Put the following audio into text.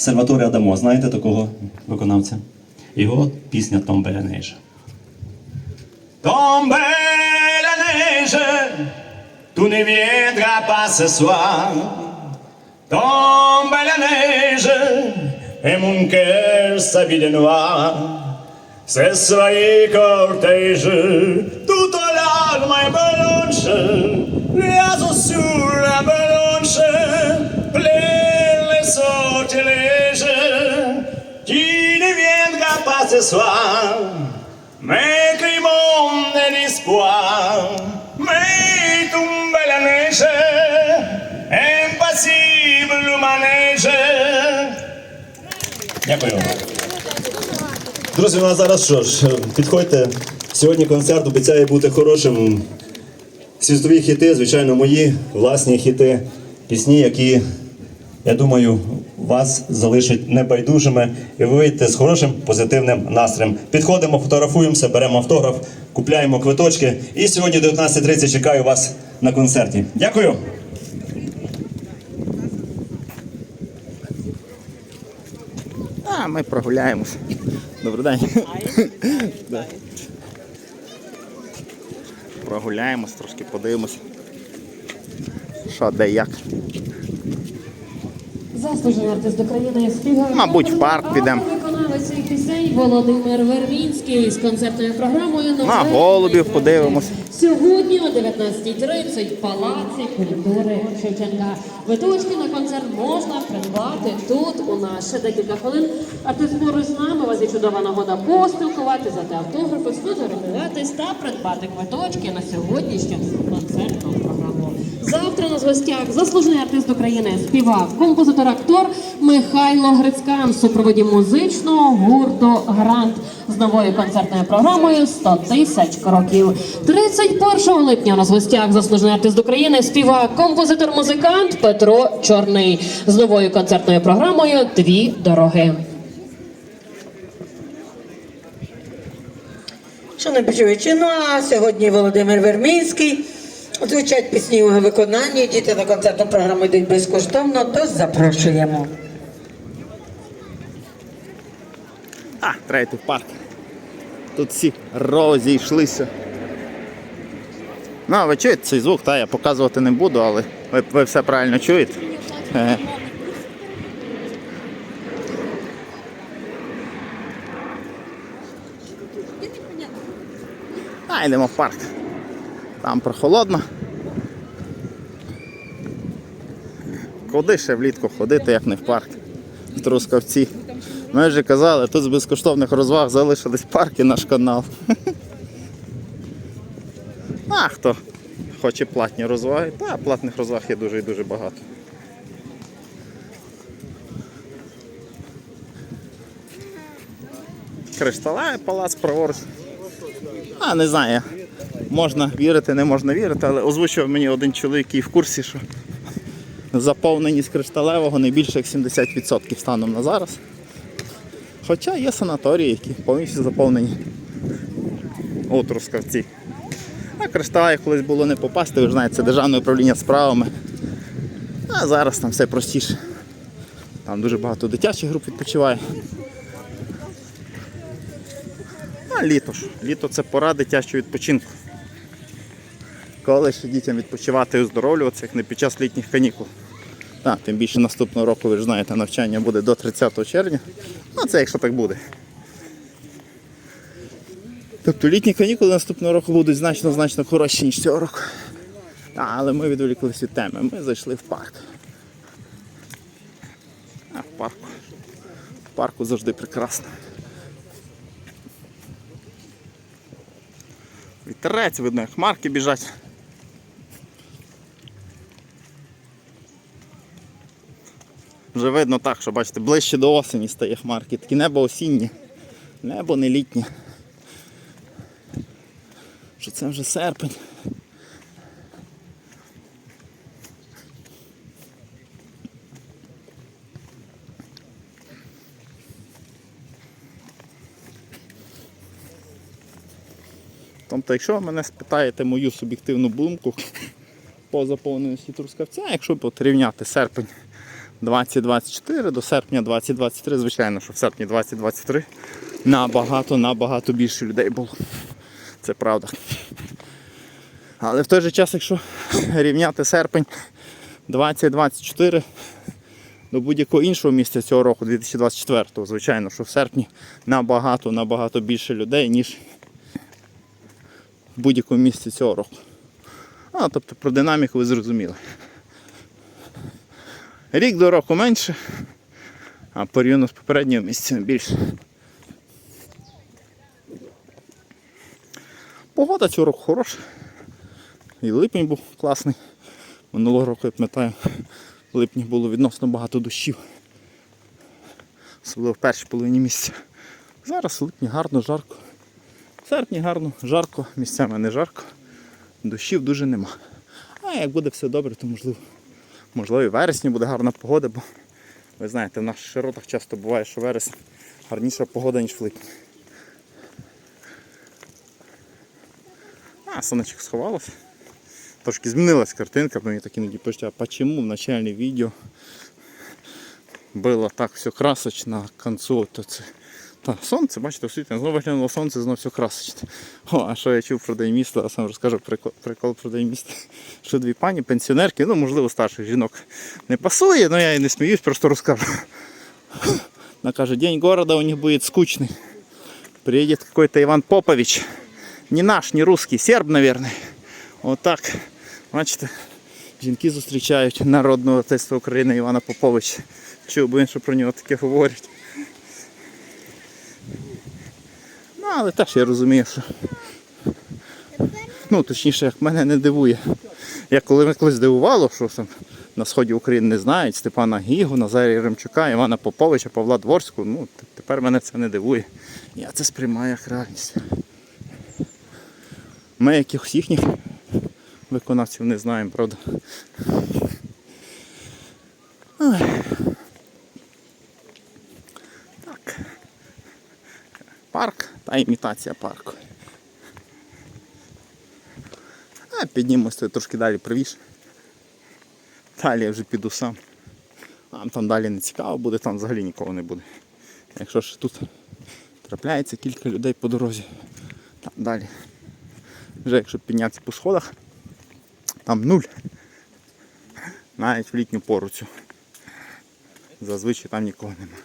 Сальваторе Адамо. Знаєте такого виконавця? Його пісня la neige, et mon cœur s'habille de noir. C'est soyez cortège, tout en larmes et blanche, l'oiseau sur ce soir, mais qui monte l'espoir, mais tombe la neige, impassible manège. Дякую. Друзі, у нас зараз що ж, підходьте. Сьогодні концерт обіцяє бути хорошим. Світові хіти, звичайно, мої власні хіти, пісні, які, я думаю, вас залишать небайдужими, і ви вийдете з хорошим позитивним настроєм. Підходимо, фотографуємося, беремо автограф, купляємо квиточки. І сьогодні 19.30 чекаю вас на концерті. Дякую. А, ми прогуляємось. Добрий день. Прогуляємось, трошки подивимось. Що, де, як. Заслужений артист України співак. Мабуть, в парк підемо. Виконавець пісень Володимир Вербінський з концертною програмою На «Нове голубів подивимось. Сьогодні о 19.30 в Палаці культури Шевченка. Квиточки на концерт можна придбати тут у нас ще декілька хвилин. Артист поруч з нами, у вас є чудова нагода поспілкуватися, взяти автографи, сфотографуватись та придбати квиточки на сьогоднішню концертну. Завтра у нас в гостях заслужений артист України, співак, композитор, актор Михайло Грицькан в супроводі музичного гурту Грант з новою концертною програмою «100 тисяч кроків. 31 липня у нас в гостях заслужений артист України, співак, композитор, музикант Петро Чорний з новою концертною програмою Дві дороги. Шановні почувачі, ну а сьогодні Володимир Вермінський. Звучать пісні у виконанні. Діти на концертну програму йдуть безкоштовно, тож запрошуємо. А, в парк. Тут всі розійшлися. Ну, а ви чуєте цей звук, та я показувати не буду, але ви, ви все правильно чуєте. Е. А, йдемо в парк. Там прохолодно. Куди ще влітку ходити, як не в парк? В Трускавці. Ми вже казали, тут з безкоштовних розваг залишились парки наш канал. А хто хоче платні розваги, та платних розваг є дуже і дуже багато. Кришталевий палац праворуч. А, не знаю. Можна вірити, не можна вірити, але озвучив мені один чоловік, який в курсі, що заповненість кришталевого не більше як 70% станом на зараз. Хоча є санаторії, які повністю заповнені у Трускавці. А кришталеві колись було не попасти, ви ж знаєте, це державне управління справами. А зараз там все простіше. Там дуже багато дитячих груп відпочиває. А літо ж. Літо це пора дитячого відпочинку. Коли ще дітям відпочивати і оздоровлюватися, як не під час літніх канікул. Так, тим більше наступного року, ви ж знаєте, навчання буде до 30 червня. Ну, це якщо так буде. Тобто літні канікули наступного року будуть значно-значно хороші, ніж цього року. А, але ми відволіклися від теми. Ми зайшли в парк. А, в парку. В парку завжди прекрасно. Вітерець, видно, як хмарки біжать. Вже видно так, що бачите, ближче до осені стає хмарки. Таке небо осіннє, небо не літнє. Що це вже серпень. Тобто, якщо ви мене спитаєте мою суб'єктивну думку по заповненості трускавця, якщо порівняти серпень 2024 до серпня 2023. Звичайно, що в серпні 2023 набагато, набагато більше людей було. Це правда. Але в той же час, якщо рівняти серпень 2024 до будь-якого іншого місця цього року, 2024, звичайно, що в серпні набагато, набагато більше людей, ніж в будь-якому місці цього року. А, тобто про динаміку ви зрозуміли. Рік до року менше, а порівняно з попереднього місця більше. Погода цього року хороша. І липень був класний. Минулого року, я пам'ятаю, в липні було відносно багато дощів. Особливо в першій половині місяця. Зараз в липні гарно, жарко. В серпні гарно, жарко, місцями не жарко. Дощів дуже нема. А як буде все добре, то можливо. Можливо, і в вересні буде гарна погода, бо ви знаєте, в наших широтах часто буває, що вересень гарніша погода, ніж в липні. А, сонечко сховалося. Трошки змінилась картинка, мені так іноді пишуть, а почему в начальном відео було так все красочно, а к концу то це. Та, сонце, бачите, освітлення, знову виглянуло сонце, знову все красочне. О, а що я чув про день міста, я сам розкажу прикол, прикол про день міста. Що дві пані, пенсіонерки, ну можливо старших жінок не пасує, але я і не сміюсь, просто розкажу. Вона каже, день города у них будет скучный. Приедет какой-то Иван Попович. Не наш, не русский, серб, наверное. Вот так. Бачите, жінки зустрічають народного артиста України Івана Поповича. Чув би він, що про нього таке говорять. Ну, але теж я розумію, що. Ну, точніше, як мене не дивує. Як коли мене колись дивувало, що там на сході України не знають Степана Гігу, Назарія Ремчука, Івана Поповича, Павла Дворського, ну тепер мене це не дивує. Я це сприймаю як реальність. Ми якихось їхніх виконавців не знаємо, правда. Ой. Так. Парк та імітація парку. А піднімемося трошки далі правіше. Далі я вже піду сам. Нам там далі не цікаво буде, там взагалі нікого не буде. Якщо ж тут трапляється кілька людей по дорозі, там далі. Вже якщо піднятися по сходах, там нуль. Навіть в літню пору цю. Зазвичай там нікого нема.